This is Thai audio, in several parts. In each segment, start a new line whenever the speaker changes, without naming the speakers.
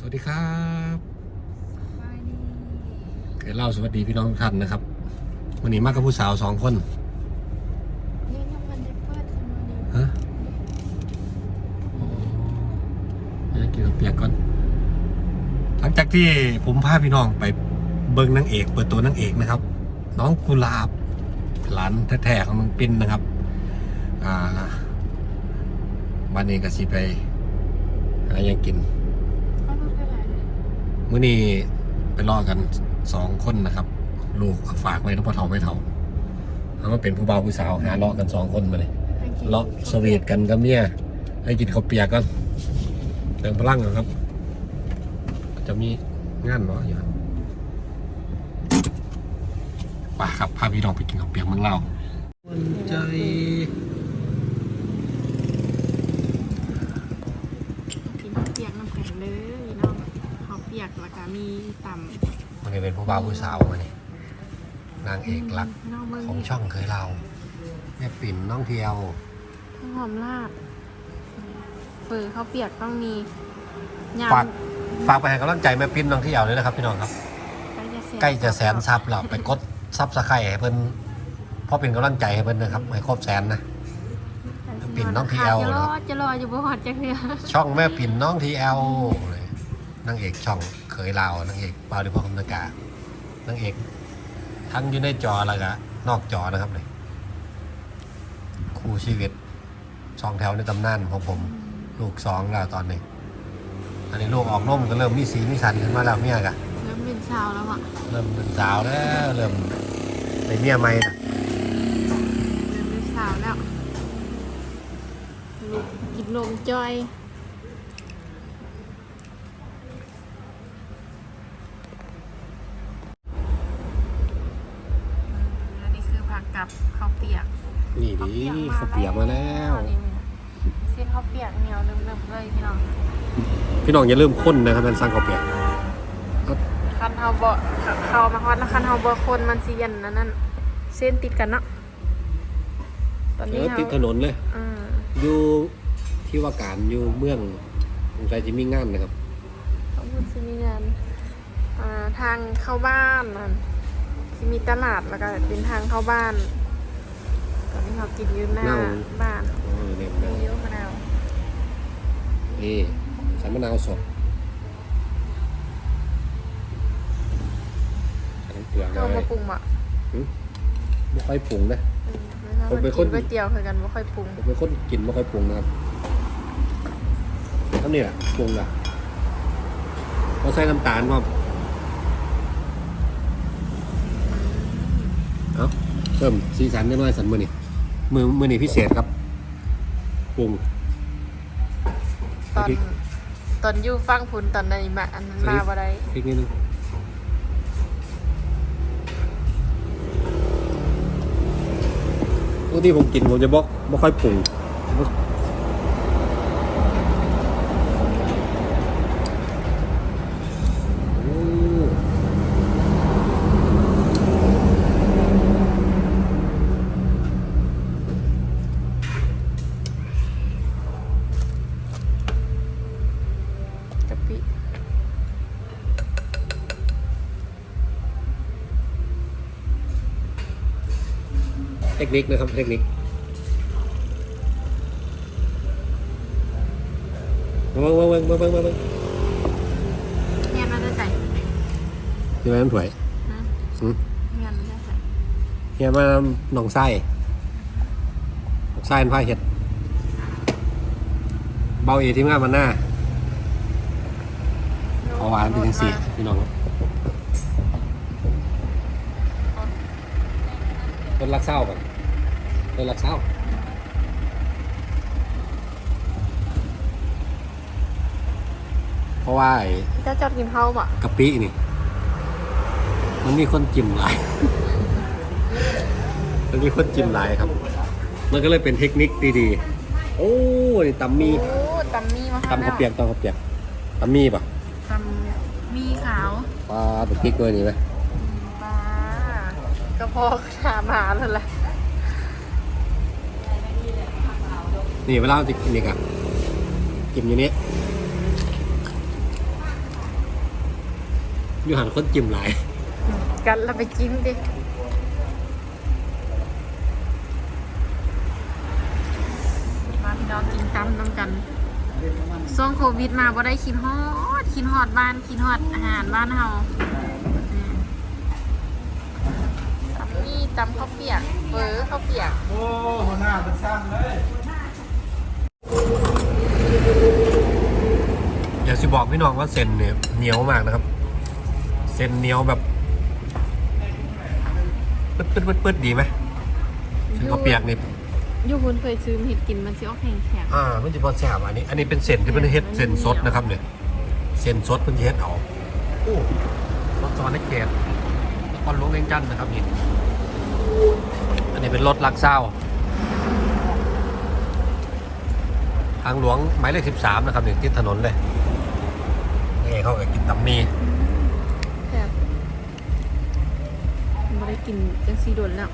สวัสดีครับ
ไปนี่
เคยเล่าสวัสดีพี่น้องทุกท่านนะครับ วันนี้มากับผู้สาวสองคน
นี่น้ำมันจะเปิดขึ้นมานี่
ฮะโอ้เดี๋ยวกินข้าวเปียกก่อน หลังจากที่ผมพาพี่น้องไปเบิ้งนางเอก เปิดตัวนางเอกนะครับ น้องกุหลาบหลานแท้ๆของน้องปิ้นนะครับ อ่าวันนี้ก็สิไปหาหยังกิน
เขาต้องเท่าไหร่เนี่ย
มื่อนี้ไปรอกันสองคนนะครับ ลูกเอาฝากไว้น้องปะเทาไม่เท่าเอามาเป็นผู้บ่าวผู้สาวหาเลาะกันสองคนมาเลย
ไปกิน
เลาะสวีทกันกับเนี่ยให้กินข้าวเปียกกันเติมพลังกันครับ จะมีงานเนาะอยู่ครับไป่าครับพาพี่น้องไปกินข้าวเปียกเมืองเล่าใจ
กินข้าวเปียกน้ำแข็งเลยเนาะข้าวเปีย กแล้วก็มีต่ำ
มันนี้เป็นผู้บ่าวผู้สาวมาเนี่ยนางเอกหลัก
น้องเมือง
ของช่องเคยเราแม่ปิ่นน้องเทียว
ข้าวหอมลาบเปิดข้าวเปียกต้องมีย
ฝากฝากไปให้กำลังใจแม่ปิ้นน้องเที่ยวเลยนะครับพี่น้องครับำใกล้จะแสนซับแล้วไปกดซับสไครต์ให้เพิ่นเพราะเป็นกำลังใจให้เพิ่นนะครับให้ครบแสนนะ ปิ่นน้อง PL
จะ
เห
ร
ร
อ
อ
จะรออยู่บ่หอดจังเลย
ช่องแม่ปิ่นน้องทีเอล นางเอกช่องเคยลาวนางเอกบาวดิพอคำนากานางเอก ทั้งอยู่ในจอแล้วก็นอกจอนะครับเลยคู่ชีวิตสองแถวในตำนานของผม ลูกสองแล้วตอนนี้ อันนี้ลูกออกนมก็เริ่มมีสีมีสันขึ้นมาแล้วเมียกะ
เริ่มเป็นสาวแล้วอะ
เริ่มเป็นสาวแล้วเริ่มในเมียใหม่นะ
เริ่มเป็นสาวแล้วลูกกินนมจอย อันนี้คือผั กกับข้าวเปียก
นี่ดิเขาวเปียกมาแล้ว
เส้นข้าวเปียกเหนียวนึมๆเลยพี่น้อง
พี่น้องอย่าลืมข้นนะครับท่านสร้างข้าวเปียก
คันเฮาบ่เข้ามาฮอดแล้วคันเฮาบ่คนมันสิเย็นนั่นนั่นเส้นติดกันเนาะตอน
เอ
นี้
อ
เฮา
ติดถนนเลย
อืม
อยู่ที่ว่าการอยู่เมืองสงสัยจะมีงานนะครับ
เขาพูดสิมีงานอ่าทางเข้าบ้านนั่น สิมีตลาดแล้วก็เป็นทางเข้าบ้าน ตอนนี้เขากินอยู่หน้า
เน่า
บ้าน
อ๋อเนี่ย
มีเยอะมะนาว
นี่ใส่มะนาวสดใส่น้ำเกลือเล
เอามายปรุงอะ
ไม่ค่อยปรุงนะ
ผ
ผมมเป็นคน
กินก๋วยเตี๋ยวคือกันไม่ค่อยปรุง
ผมเป็นคนกินไม่ค่อยปรุงนะครับเท่านี้แหละปรุงละเราใส่น้ำตาลมา เอาเพิ่มสีสันนิดหน่อยสันมือนี่มือมือนี่พิเศษครับปรุง
ตอน
พริก
ตอนอยู่ฟังพุนตอนในมาอันนั้นมาบ่ได้
พริกนิดนึงปกติผมกินผมจะบอกไม่ค่อยปรุง เทคนิคนะครับเทคนิคมาเบิ้งมาเบิ้งมาเบิ้งมาเบิ้ง
เมียนมันจะใส่
ที่ไหนมันถวย
นะ
อืม
เมียนมันจะใส่
เฮียมาหนองไส้หนองไส้เป็นผ้าเห็ด เบาเอที่งานมันหน้าเอาหวานเป็นจังสีพี่น้องเป็นรักเศร้าก่อน เป็นรักเศร้าเพราะว่าไอ้
เจ้าจอดกินข้าวบ่
กะปินี่ มันมีคนจิ้มหลาย มันมีคนจิ้มหลายครับ มันก็เลยเป็นเทคนิคดีๆ โอ้นี่ตำมี
โอ้ตำมีมา
ตำข้าวเปียกตำข้าวเปียกตำมีป่ะ
ตำมีขาว
ปลาตะพริกด้วยนี่ไหม
ปลากระเพาะถามหาเลยแหละ
นี่เวลาเราจะกินนี่กันกินอย่างนี้อยู่หันคนจิ้มหลาย
กันเราไปจิ้มดิมาพี่น้องกินตำน้ำกันช่วงโควิดมาบ่ได้คิดฮอดคิดฮอดบ้านคิดฮอดอาหารบ้านเฮาอืมตำนี่ตำข้าวเปียกเบอข้าวเปียก
โอ้หัวหน้าเป็นสร้างเลย
อยากสิบอกพี่น้องว่าเส้นเนี่ยเหนียวมากนะครับ เส้นเหนียวแบบปึ๊ดปึ๊ดปึ๊ดปึ๊ดดีไหมเส้นข้าวเปียกนี่
ยูคุณเคยซื้อมาเห็ดกินมันสิออกแข็งแข็ง
อ่ามันจะพอแซ่บอันนี้ อันนี้เป็นเส้นที่เป็นเฮ็ดเส้นสดนะครับเนี่ยเส้นสดเป็นเฮ็ดเอาโอ้รถจอดในเกตนครหลวงเวียงจันทน์นะครับนี่อันนี้เป็นรถลักเศร้าทางหลวงหมายเลขสิบสามนะครับนี่ที่ถนนเลยนี่เขาก็กินตำมี
แซ่บไม่ได้กินจังซีโดนแล้ว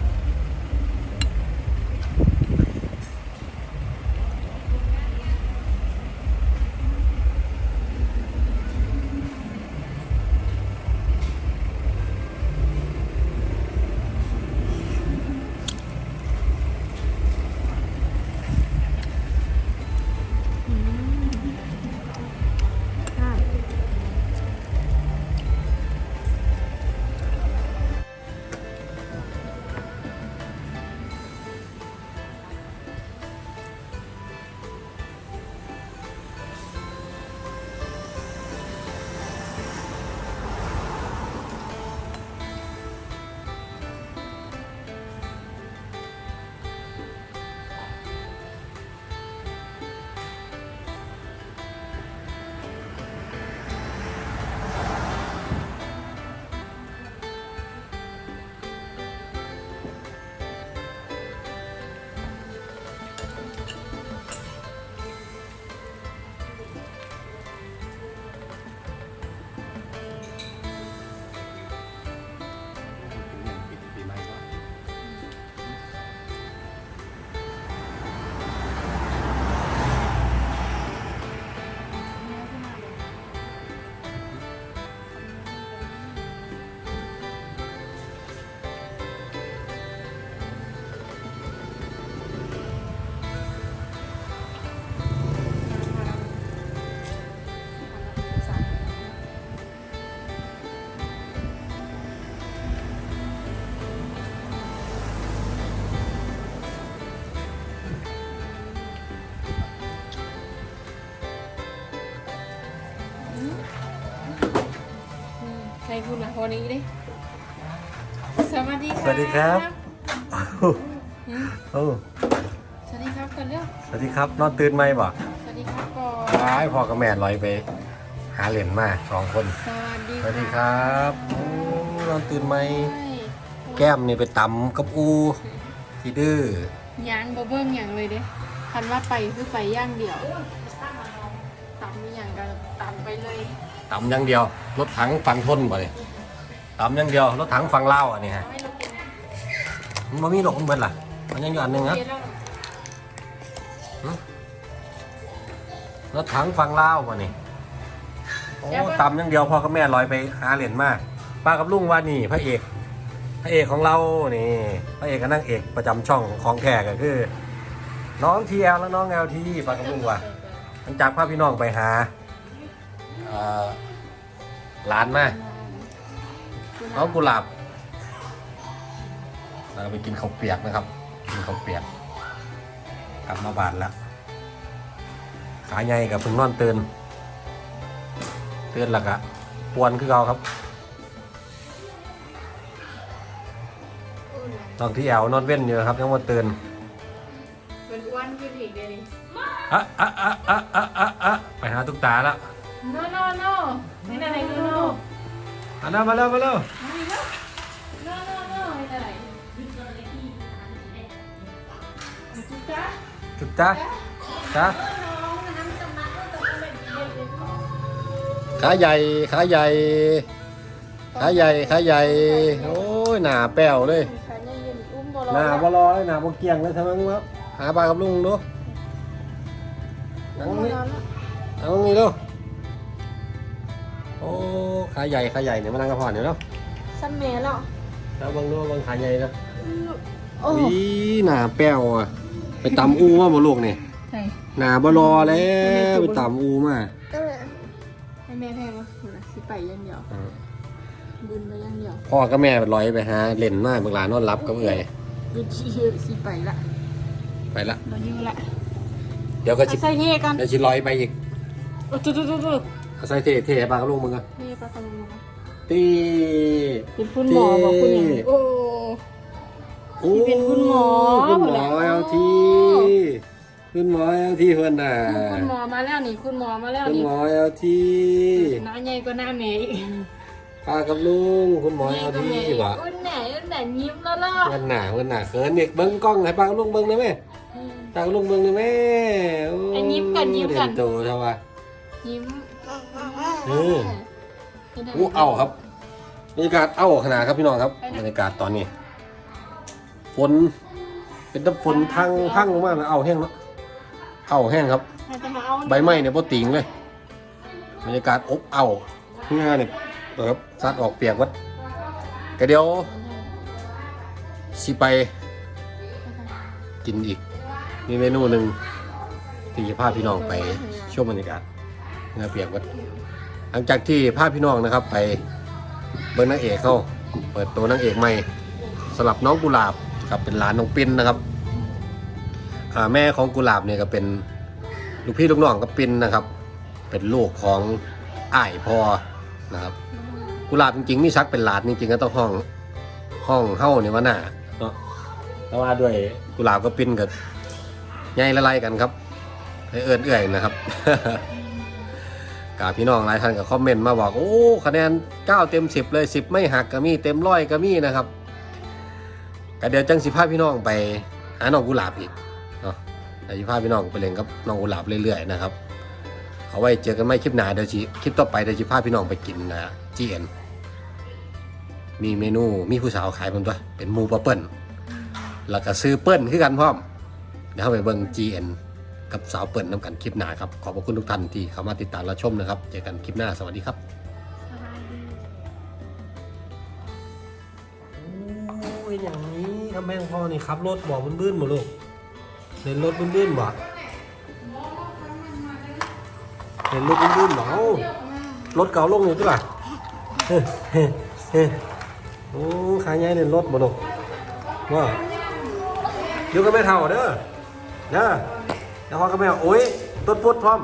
ใครพูดละคนนี้ดิสวัสดีครับ
สวัสดีครับ
อืม
โอ้
สวัสดีครับกันเร็ว
สวัสดีครับนอนตื่นไหมบ่
สวัสดีครับก่อน
ร้ายพ่อกับแม่ลอยไป หาเหรียญมาสองคน
สวัสดี
สวัสดีครับโอ้นอนตื่นไหม
ใช่
แก้มนี่ไปตำกับอูที่ดื้อ
ย่างบ่เบิ้งอย่างเลยเด้คันว่าไปคือไปย่างเดียวตำมีอย่างกันตำไปเลย
ตำอย่างเดียว รถถังฟังทนบ่เลยตำอย่างเดียว รถถังฟังเล่าวอะนี่ฮะ
ให้เรากิน
มันบ่มีดอกมันเบิดล่ะ มันยังอยู่อันหนึงครับ
เดี๋ยวเรา
รถถังฟังเล่าวอะนี่โอ้ตำอย่างเดียวพ่อกับแม่ลอยไปหาเหรียญมาป้ากับลุงว่านี่พระเอกพระเอกของเรานี่พระเอกกับนางเอกประจำช่องของแขกก็คือ น้องทีแอลและน้องแอลทีป้ากับลุงว่าหลังจากพาพี่น้องไปหา เอ่อร้านมาน้องกุหลาบเราไปกินข้าวเปียกนะครับ กินข้าวเปียก กลับมาบ้านแล้วขาใหญ่กับพึ่งนอนตื่นตื่นแล้วก็ปวนคือเราครับตอนที่แอวนอนเว้นอยู่นะครับยังมาตื่น
เป็นอ้วนขึ้นอีกเดี๋ยวนี้
อะอะอะอะอะอะอะไปหาตุ๊กตาแล้ว
no no no ไม่ได้ไหน no no
อันนั้นมาแล้วมาแล้ว
ไม่ได้ no no no ไม่ได้จุ๊จ้า
ตุ๊กตาจ้าขาใหญ่ ขาใหญ่ ขาใหญ่ ขาใหญ่ โอ้ย หนาแป้วเลย
ขาใหญ่ยืนอุ้มบอล
หนาบอรอเลยหนาบอเกียงเลยทำไมมึงครับหาปลากับลุงดูนั่งนี่นั่งนี่ดูโอ้ขาใหญ่ขาใหญ่เนี่ยมานั่งกระพอนเดี๋ยวเนาะ
ซ้ำแม่แล้ว
แล้วเบางดูเบางขาใหญ่นะ
โอ้
อีหน้าแป้วอะไปตำอูมาบ่ลูกนี่
ใช่
หน้าบ่รอแล้วไปตำอูมา
ให้แม่แพงวะคุณน่ะสิไปอยังเดียว
อ่า
บุญไปอยังเดียว
พ่อกับแม่ลอยไปหาเล่นมาเมื่อลานอนรับกับเอื่อย
บุญสิสิไปละ
ไปละ
บ่อยู่ละ
เดี๋ยวก็
เอา
ชิ
ใส่เฮกัน
เดี๋ยวชิลอยไปอีก
โอ้ตุ๊ดตุ๊ดตุ๊ดตุ๊ด
เอา ใส่เทเทปากกับลูกมึงอะ
นี่ปลาตะลุง
ตี
เป็นคุณหมอบอกคุณหยังโอ้ที่เป็นคุณหมอ
คุณหมอ
เหรอ
เอลทีคุณหมอเอลทีเพื่อนน่ะ
คุณหมอมาแล้วนี่คุณหมอมาแล้ว
คุณ
นี่
หมอเอลที
หน้าใหญ่กว่าหน้าแม่อีก
ปากับลุงคุณหมอ
ให
เอ
ญ่
ล
กว่า
ที
แม่อีก
วะ
อุ้นแหน่อุ้นแหน่ยิ้มแล้วล่ะ
เพื่อนหน้าเพื่อนหน้าเขินเด็กเบิ้งกล้องให้ปากับลุงเบิ้งได้ไหมปากับลุงเบิ้งได้ไหมโไอ้
ยิ้มกันยิ้มกัน
เด่นโตเท่าว่า
ยิ้ม
เออ อู้เอาครับบรรยากาศเอาขนาดครับพี่น้องครับบรรยากาศตอนนี้ฝนเป็นน้ำฝนพังพังลงมากเลยเอาแห้งแล้วเอาแห้งครับ
ใครจะมาเอา
ใบไม้เนี่ยโปติงเลยบรรยากาศอบเอาเงาเนี่ยนะครับซัดออกเปียกวัดก็เดี๋ยวสิไป กินอีกมีเมนูหนึ่งที่จะพาพี่น้องไปชมบรรยากาศเงาเปียกวัด หลังจากที่พาพี่น้องนะครับ ไปเบิ้งนางเอกเขาเปิดตัวนางเอกใหม่สลับน้องกุหลาบครับเป็นหลานน้องปินนะครับแม่ของกุหลาบเนี่ยก็เป็นลูกพี่ลูกน้องกับปินนะครับ เป็นลูกของอ้ายพอนะครับ กุหลาบจริงๆมีซักเป็นหลานจริงๆก็ต้องห้องห้องเฮ้าเนี่ยว่าหน้าเนาะแต่ว่าด้วยกุหลาบกับปินกับใหญ่ละลายกันครับเอื้อนเอื่อยนะครับ กาพี่น้องหลายท่านก็คอมเมนต์มาบอกโอ้คะแนน 9 เต็ม 10 เลย 10 ไม่หักก็มีเต็มร้อยก็มีนะครับก็เดี๋ยวจังสิพาพี่น้องไปหาน้องกุหลาบอีกเนาะเดี๋ยวสิพาพี่น้องไปเล่นกับน้องกุหลาบเรื่อยๆนะครับเอาไว้เจอกันไม่คลิปหน้าเดี๋ยวสิคลิปต่อไปเดี๋ยวสิพาพี่น้องไปกินนะจีเอ็นมีเมนูมีผู้สาวขายผมด้วยเป็นมูปลาเปิ้ลแล้วก็ซื้อเปิ้ลคือกันพร้อมเดี๋ยวไปเบิ่ง GN กับสาวเปิดน้ำกันคลิปหน้าครับ ขอบพระคุณทุกท่านที่เข้ามาติดตามรับชมนะครับ เจอกันคลิปหน้า สวัสดีครับโอ้ยอย่างนี้ทำแม่งพ่อนี่ขับรถบ่อบื้นๆหมดลูกเล่นรถบื้นๆบ่เล่นรถบื้นๆบ่เอารถเก่าลงอยู่ตัวเฮ้เฮ้เฮ้โอ้ขายใหญ่เล่นรถบ่ลูกว่าอยู่กับแม่เฒ่าเด้อเด้อ แล้วพ่อกับแม่โอ้ยต้นพุดพร้อม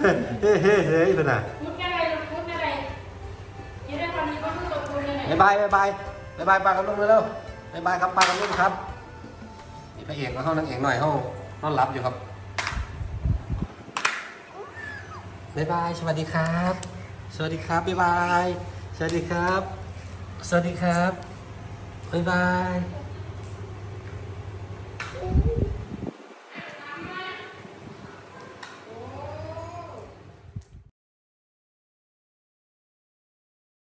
เฮ้เฮ้เฮ้เฮ้เพิ่นน่ะ
พูดอะไรพูดอะไรยังได้ความนี้ก็พูดตรงๆเลย
บายบายบายบายบายบายปลากับลุงเร็วบายบายครับปลากับลุงครับนี่พระเอกมาเข้านางเอกหน่อยเข้านอนรับอยู่ครับบายบายสวัสดีครับ สวัสดีครับบายบายสวัสดีครับ สวัสดีครับบายบาย